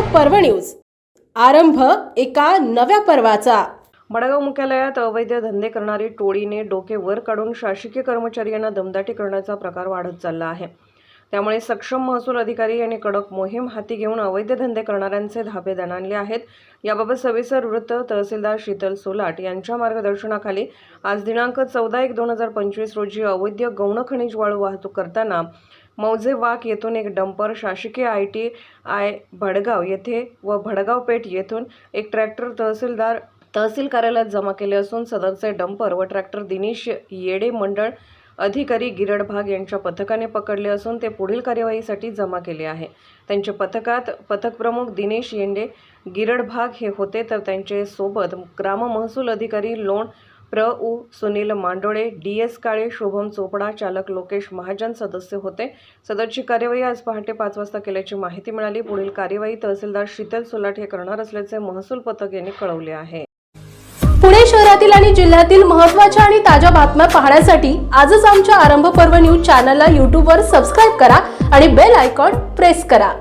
पर्व न्यूज आरंभ एका नव्या पर्वाचा. मडगाव मुख्यालयात अवैध धंदे करणारी टोळीने डोके वर काढून शासकीय कर्मचारी यांना दमदाटी करण्याचा प्रकार वाढत चालला आहे. त्यामुळे सक्षम महसूल अधिकारी यांनी कडक मोहीम हाती घेऊन अवैध धंदे करणाऱ्यांचे धाबे दणाणले आहेत. याबाबत सविस्तर वृत्त तहसीलदार शीतल सोलाट यांच्या मार्गदर्शनाखाली आज दिनांक चौदा एक दोन हजार पंचवीस रोजी अवैध गौण खनिज वाळू वाहतूक करताना मौजे वाक येथून एक डंपर शासकीय आय टी आय भडगाव येथे व भडगाव पेठ येथून एक ट्रॅक्टर तहसीलदार तहसील कार्यालयात जमा केले असून सदरचे डंपर व ट्रॅक्टर दिनेश येडे मंडळ अधिकारी गिरड भाग यांच्या पथकाने पकडले असून ते पुढील कार्यवाहीसाठी जमा केले आहे. त्यांच्या पथकात पथक प्रमुख दिनेश येंडे गिरड भाग हे होते तर त्यांचे सोबत ग्राम महसूल अधिकारी लोण प्र. उ. सुनील मांडोळे डी एस काळे शोभम चोपडा चालक लोकेश महाजन सदस्य होते. सदरची कार्यवाही आज पहाटे पाच वाजता केल्याची माहिती मिळाली. पुढील कार्यवाही तहसीलदार शीतल सोलाट हे करणार असल्याचे महसूल पथक यांनी कळवले आहे. पुणे शहरातील आणि जिल्ह्यातील महत्त्वाच्या आणि ताज्या बातम्या पाहण्यासाठी आजच आमच्या आरंभ पर्व न्यूज चॅनलला यूट्यूबवर सबस्क्राईब करा आणि बेल आयकॉन प्रेस करा.